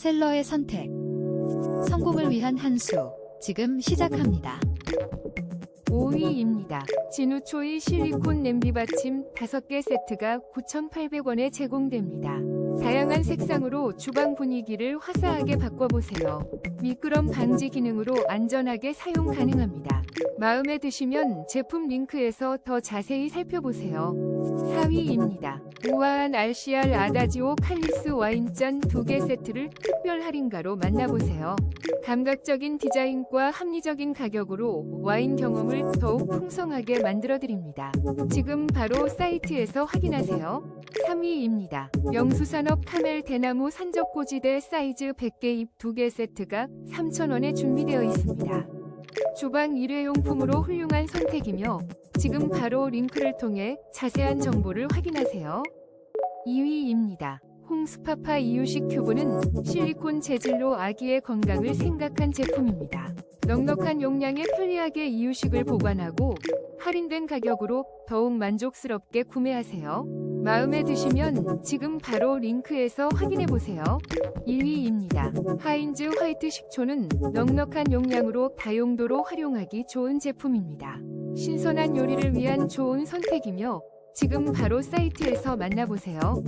셀러의 선택. 성공을 위한 한 수. 지금 시작합니다. 5위입니다. 진우초이 실리콘 냄비 받침 5개 세트가 9,800원에 제공됩니다. 다양한 색상으로 주방 분위기를 화사하게 바꿔보세요. 미끄럼 방지 기능으로 안전하게 사용 가능합니다. 마음에 드시면 제품 링크에서 더 자세히 살펴보세요. 4위입니다. 우아한 RCR 아다지오 칼리스 와인잔 2개 세트를 특별 할인가로 만나보세요. 감각적인 디자인과 합리적인 가격으로 와인 경험을 더욱 풍성하게 만들어드립니다. 지금 바로 사이트에서 확인하세요. 3위입니다. 영수산업 카멜 대나무 산적고지대 사이즈 100개 잎 2개 세트가 3,000원에 준비되어 있습니다. 주방 일회용품으로 훌륭한 선택이며 지금 바로 링크를 통해 자세한 정보를 확인하세요. 2위입니다. 홍스파파 이유식 큐브는 실리콘 재질로 아기의 건강을 생각한 제품입니다. 넉넉한 용량에 편리하게 이유식을 보관하고 할인된 가격으로 더욱 만족스럽게 구매하세요. 마음에 드시면 지금 바로 링크에서 확인해 보세요. 1위입니다. 하인즈 화이트 식초는 넉넉한 용량으로 다용도로 활용하기 좋은 제품입니다. 신선한 요리를 위한 좋은 선택이며 지금 바로 사이트에서 만나보세요.